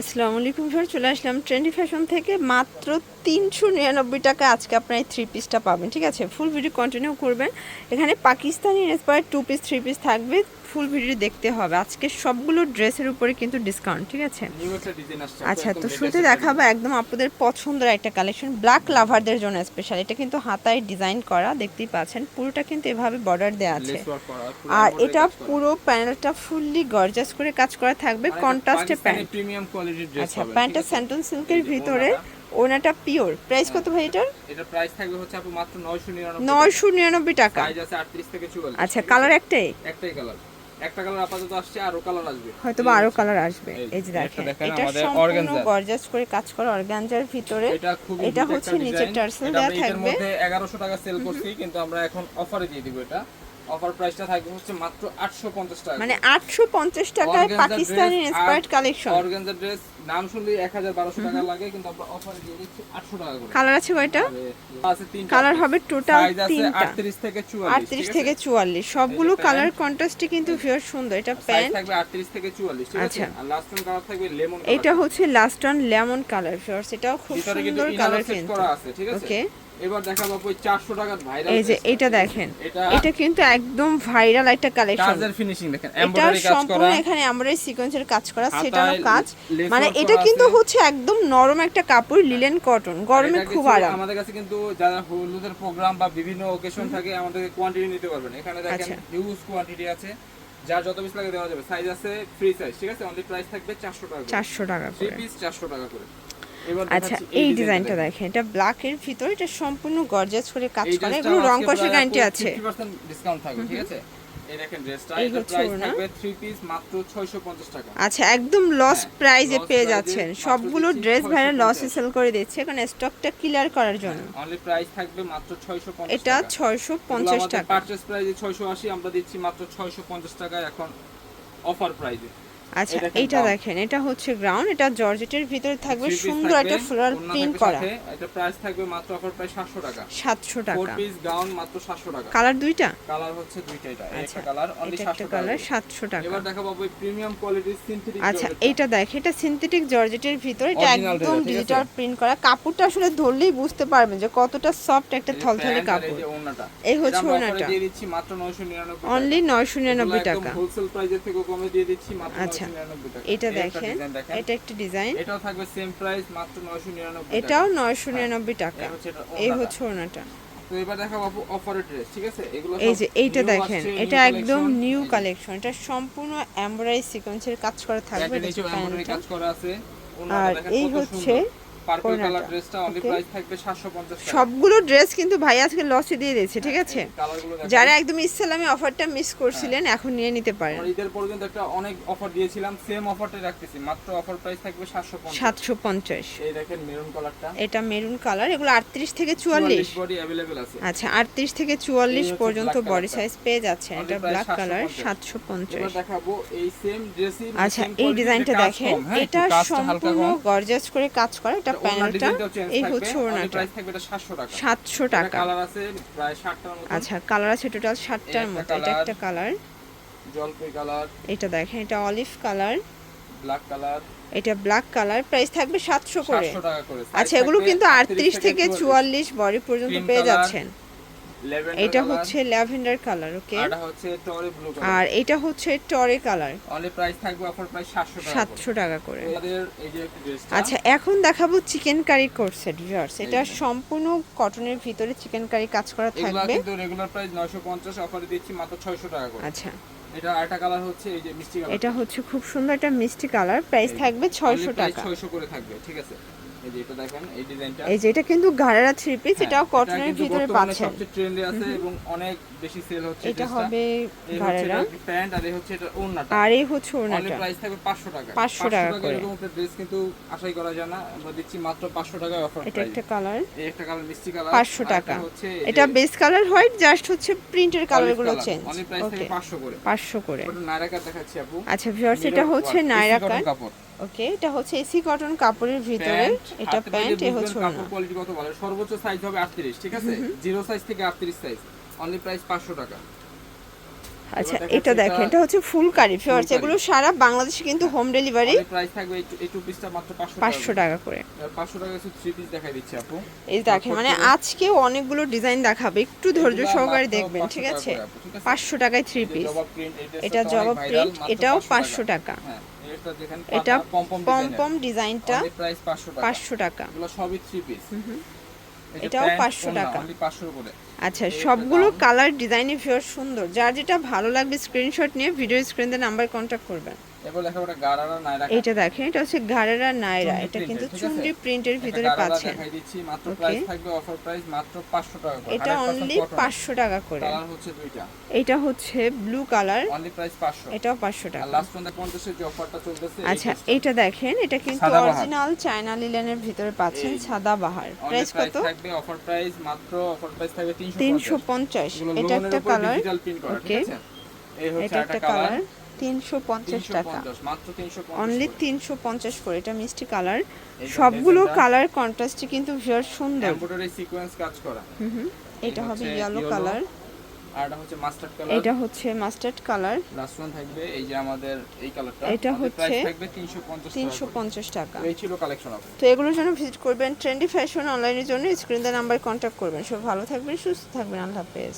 আসসালামু আলাইকুম স্যার চলে আসলাম ট্রেন্ডি ফ্যাশন থেকে। মাত্র তিনশো নিরানব্বই টাকা আজকে আপনার এই থ্রি পিসটা পাবেন ঠিক আছে? ফুল ভিডিও কন্টিনিউ করবেন। এখানে Pakistani inspire two piece three piece থাকবে। ফুল ভিডিও দেখতে হবে। আজকে সবগুলো ড্রেসের উপরে কিন্তু ডিসকাউন্ট ঠিক আছে? আচ্ছা তো শুরুতে দেখাবো একদম আপনাদের পছন্দের একটা কালেকশন ব্ল্যাক লাভারদের জন্য স্পেশাল এটা কিন্তু হাতায় ডিজাইন করা দেখতেই পাচ্ছেন। পুরোটা কিন্তু এভাবে বর্ডার দেওয়া আছে। আর এটা পুরো প্যানেলটা ফুললি গর্জাস করে কাজ করা থাকবে কন্ট্রাস্টে প্যান্ট প্রিমিয়াম কোয়ালিটির ড্রেস আচ্ছা প্যান্টটা স্যান্টন সিল্কের ভিতরে ওনাটা। পিওর। প্রাইস কত ভাই এটার? এটা প্রাইস থাকবে হচ্ছে আপু মাত্র 999 নয়শো নিরানব্বই টাকা। সাইজ আছে 38 থেকে 44 আচ্ছা কালার একটাই? একটাই কালার। একটা কালার আপাতত আসছে আরও কালার আসবে। হয়তো বা আরও কালার আসবে। এই এই যে দেখেন দেখেন এটা সম্পূর্ণ গর্জাস করে কাজ করা অর্গানজার ভিতরে। এটা এটা হচ্ছে নিচে টার্সেল দেওয়া থাকবে। মধ্যে 1100 টাকা সেল করছি কিন্তু আমরা এখন অফারে দিয়ে দিব এটা। অফার প্রাইসটা থাকবে হচ্ছে মাত্র 850 টাকা। মানে আটশো পঞ্চাশ টাকায় Pakistani inspired collection organza dress নাম শুনলে 1200 টাকা লাগে কিন্তু আমরা অফারে দিয়ে দিচ্ছি 800 টাকা করে। কালার আছে কয়টা? আছে তিনটা। কালার হবে টোটাল তিনটা। 38 থেকে 44 আটত্রিশ থেকে চুয়াল্লিশ। সবগুলো কালার। কন্ট্রাস্টে কিন্তু ভিউয়ার সুন্দর। এটা প্যান্ট থাকবে 38 থেকে 44 ঠিক আছে? আচ্ছা। আর লাস্ট ওয়ান কালার থাকবে লেমন এটা হচ্ছে last on lemon colour viewers এটাও খুব সুন্দর কালার কিন্তু। করা আছে ঠিক আছে? ওকে এবার দেখাবো ওই 400 টাকার ভাইরাল এই যে এটা দেখেন এটা কিন্তু একদম ভাইরাল একটা কালেকশন কাজের ফিনিশিং দেখেন এমব্রয়ডারি কাজ সম্পূর্ণ করা এখানে সিকোয়েন্সের কাজ করা কাজ। মানে এটা কিন্তু হচ্ছে একদম নরম একটা কাপড় লিলেন কটন গরমে খুব আরাম। আমাদের কাছে কিন্তু যারা হলুদের প্রোগ্রাম বা বিভিন্ন ওকেশন থাকে আমাদের কোয়ান্টিটি নিতে পারবেন। এখানে দেখেন আচ্ছা। হিউজ কোয়ান্টিটি আছে যার যত পিস লাগে দেওয়া যাবে। সাইজ আছে ফ্রি সাইজ ঠিক আছে? অনলি প্রাইস থাকবে 400 টাকা করে। চারশো টাকা থ্রি করে। পিস 400 টাকা করে। আচ্ছা এই ডিজাইনটা দেখেন। এটা ব্ল্যাক এর ভিতরে এটা সম্পূর্ণ গর্জাস করে কাজ করা এগুলো রং কষে গ্যারান্টি আছে। 50% ডিসকাউন্ট থাকবে ঠিক আছে? এই দেখেন ড্রেসটা এটা প্রাইস থাকবে 3 পিস মাত্র 650 টাকা। আচ্ছা একদম লস হ্যাঁ, প্রাইজে পেয়ে যাচ্ছেন। সবগুলো ড্রেস ভাইরা 650 লসে সেল করে দিচ্ছে কারণ স্টকটা ক্লিয়ার করার জন্য। অনলি প্রাইস থাকবে মাত্র 650 এটা টাকা। ছয়শো পঞ্চাশ টাকা। পারচেজ প্রাইসে 680 আমরা দিচ্ছি মাত্র 650 টাকায় এখন অফার প্রাইসে আচ্ছা এই দেখেন এইটা দেখেন এটা হচ্ছে গ্রাউন্ড এটা জর্জেটের ভিতরে থাকবে সুন্দর একটা ফ্লোরাল প্রিন্ট করা। এটা প্রাইস থাকবে মাত্র অফার প্রাইস 700 টাকা। সাতশো ফোর টাকা। পিস গাউন মাত্র 700 টাকা। কালার দুইটা? কালার হচ্ছে দুইটা এটা আচ্ছা একটা কালার অনলি 700 টাকা কালার করে। সাতশো টাকা। এবার দেখাবো ওই প্রিমিয়াম কোয়ালিটির সিনথেটিক আচ্ছা এইটা দেখ এটা সিনথেটিক জর্জেটের ভিতরে এটা একদম? ডিজিটাল প্রিন্ট করা। কাপড়টা আসলে ধরলেই বুঝতে পারবেন যে কতটা সফট একটা থলথলে কাপড়। এই হচ্ছে ওড়নাটা। দিয়ে দিচ্ছি মাত্র 999 টাকা। অনলি নয়শো নিরানব্বই টাকা। হোলসেল প্রাইসের থেকে কমে দিয়ে দিচ্ছি মাত্র আচ্ছা। এটা দেখেন এটা একটা ডিজাইন এটাও থাকবে সেম প্রাইস মাত্র 999 এটাও টাকা। নয়শো নিরানব্বই টাকা। এই হচ্ছে ওনাটা তো এবার দেখাবো আপু অফারের ড্রেস ঠিক আছে? এগুলো এই যে এইটা দেখেন এটা একদম নিউ কালেকশন এটা সম্পূর্ণ এমব্রয়ডারি সিকোয়েন্সের কাজ করা থাকবে কাজ করা আছে। আর এই হচ্ছে পার্পল কালার ওড়নাটা। ড্রেসটা অনলি Okay. প্রাইস থাকবে 750 টাকা সবগুলো ড্রেস কিন্তু ভাই আজকে লসে দিয়ে দিয়েছে ঠিক আছে এই কালারগুলো দেখেন। যারা একদম ইসলামী অফারটা মিস করছিলেন এখন নিয়ে নিতে পারেন আমরা ঈদের পর কিন্তু একটা অনেক অফার দিয়েছিলাম সেম অফারটাই রাখতেছি মাত্র অফার প্রাইস থাকবে 750 সাতশো পঞ্চাশ এই দেখেন মেরুন কালারটা এটা মেরুন কালার এগুলো আটত্রিশ থেকে চুয়াল্লিশ বডি अवेलेबल আছে আচ্ছা আটত্রিশ থেকে চুয়াল্লিশ এই হচ্ছে পর্যন্ত black বডি colourটা। সাইজ পেয়ে যাচ্ছেন Only এটা price ব্ল্যাক কালার 750 সাতশো পঞ্চাশ এবার দেখাবো এই সেম ড্রেসই আচ্ছা এই ডিজাইনটা দেখেন এটা সম্পূর্ণ গর্জাস করে কাজ করা এটা প্যানেলটা এই হচ্ছে ওড়নাটা। প্রাইস থাকবে এটা 700 টাকা। সাতশো টাকা। কালার আছে প্রায় 60টার মতো আচ্ছা কালার আছে টোটাল সাতটার মতো। এটা একটা কালার জলপাই কালার এটা দেখেন এটা অলিভ কালার ব্ল্যাক কালার এটা ব্ল্যাক কালার প্রাইস থাকবে সাতশো করে। 700 টাকা করে। আচ্ছা এগুলো কিন্তু আটত্রিশ থেকে চুয়াল্লিশ। বডি পর্যন্ত পেয়ে যাচ্ছেন। এটা হচ্ছে ল্যাভেন্ডার কালার ওকে? এটা হচ্ছে টরে ব্লু কালার। আর এটা হচ্ছে টরে কালার। অনলি প্রাইস থাকবে অফার প্রাইস 700 টাকা করে। সাতশো টাকা করে। আমাদের এই যে আচ্ছা এখন দেখাবো চিকেন কারি কোর্সেট ভিউয়ার্স এটা সম্পূর্ণ কটনের ভিতরে চিকেন কারি কাজ করা থাকবে। কিন্তু রেগুলার প্রাইস 950 অফারে দিচ্ছি মাত্র 600 টাকা করে। আচ্ছা। এটা আরেকটা কালার হচ্ছে এই যে মিষ্টি কালার এটা হচ্ছে খুব সুন্দর একটা মিষ্টি কালার। প্রাইস থাকবে ছয়শো টাকা। 600 করে থাকবে ঠিক আছে? এই যে এটা দেখেন এই ডিজাইনটা। এই যে এটা কিন্তু ঘাড়ারা থ্রি পিস হ্যাঁ, এটাও কটনের ভিতরে পাচ্ছেন সবচেয়ে ট্রেন্ডে আছে এবং অনেক বেশি সেল হচ্ছে এটা হবে ঘাড়ারা প্যান্ট আর এই হচ্ছে এটা ওড়নাটা। আর এই হচ্ছে অনলি ওড়নাটা। প্রাইস থাকবে 500 টাকা। 500 টাকা করে। এরকম একটা ড্রেস কিন্তু আশাই করা যায় না। আমরা দিচ্ছি মাত্র 500 টাকায় অফার এটা একটা কালার এই একটা কালার মিষ্টি কালার পাঁচশো টাকা। হচ্ছে এটা বেস কালার হোয়াইট জাস্ট হচ্ছে প্রিন্টের কালারগুলো চেঞ্জ অনলি প্রাইস থাকবে 500 করে। পাঁচশো করে। ওটা নায়রা কাট দেখাচ্ছি আপু। আচ্ছা ভিউয়ার্স এটা হচ্ছে নায়রা কাট কাপড়। ওকে এটা হচ্ছে এসি কটন কাপড়ের ভিতরে। এটা প্যান্ট এ হচ্ছে কাপড় কোয়ালিটি কত ভালো? সর্বোচ্চ সাইজ হবে 38 ঠিক আছে? জিরো সাইজ থেকে 38 সাইজ অনলি প্রাইস 500 টাকা। আচ্ছা এটা দেখেন এটা হচ্ছে ফুল কারি ফিওর্স এগুলো সারা বাংলাদেশে কিন্তু হোম ডেলিভারি প্রাইস থাকবে এই টু- পিসটা মাত্র 500 পাঁচশো টাকা করে। পাঁচশো টাকা কিছু থ্রি পিস দেখাই দিচ্ছি আপু। এই দেখেন মানে আজকে অনেকগুলো ডিজাইন দেখাবে একটু ধৈর্য সহকারে দেখবেন ঠিক আছে? করে আপু, ঠিক আছে? পাঁচশো টাকায় থ্রি পিস এটা তো জবা প্রিন্ট এটাও 500 পাঁচশো টাকা। হ্যাঁ, এটা পম। পম ডিজাইনটা price 500 টাকা। পাঁচশো টাকা। এগুলো সবই থ্রি পিস এটাও 500 টাকা। অনলি 500 করে। আচ্ছা সবগুলো কালার ডিজাইনে ভিউয়ার সুন্দর। যার যেটা ভালো লাগবে স্ক্রিনশট নিয়ে ভিডিও স্ক্রিনে নাম্বার কন্ট্যাক্ট করবেন। গারারা এটা দেখেন এটা হচ্ছে ঘাড়েরা নাইরা এটা কিন্তু প্রিন্টের ভিতরে পাচ্ছেন। দিচ্ছি মাত্র প্রাইস থাকবে অফার প্রাইস মাত্র 500 টাকা করে এটা অনলি পাঁচশো টাকা করে। কালার হচ্ছে দুইটা। এটা হচ্ছে ব্লু কালার অনলি প্রাইস 500 এটাও পাঁচশো আর টাকা লাস্ট ওয়ান পঞ্চাশের যে অফারটা চলতেছে আচ্ছা এটা দেখেন এটা কিন্তু অরিজিনাল চায়না লিলেনের ভিতরে পাচ্ছেন সাদা বাহার। প্রাইস কত? থাকবে অফার প্রাইস মাত্র অফার প্রাইস থাকবে 350 তিনশো পঞ্চাশ। এগুলো এটা একটা কালার এই হচ্ছে এটা একটা কালার তিনশো পঞ্চাশ টাকা। 350 মাত্র 350 অনলি তিনশো পঞ্চাশ করে এটা মিষ্টি কালার। সবগুলো কালার কন্ট্রাস্টে কিন্তু সুন্দর। সিকোয়েন্স কাজ করা। হুম হুম। এটা হবে ইয়েলো কালার। এটা হচ্ছে মাস্টার্ড কালার এটা হচ্ছে লাস্ট ওয়ান থাকবে এই যে আমাদের এই কালারটা এটা হচ্ছে থাকবে 350 তিনশো টাকা পঞ্চাশ টাকা। এই ছিল কালেকশন তো এগুলোর জন্য ভিজিট করবেন ট্রেন্ডি ফ্যাশন অনলাইনের জন্য। স্ক্রিন নাম্বার করবেন। সব ভালো থাকবেন সুস্থ থাকবেন। আল্লাহ হাফেজ।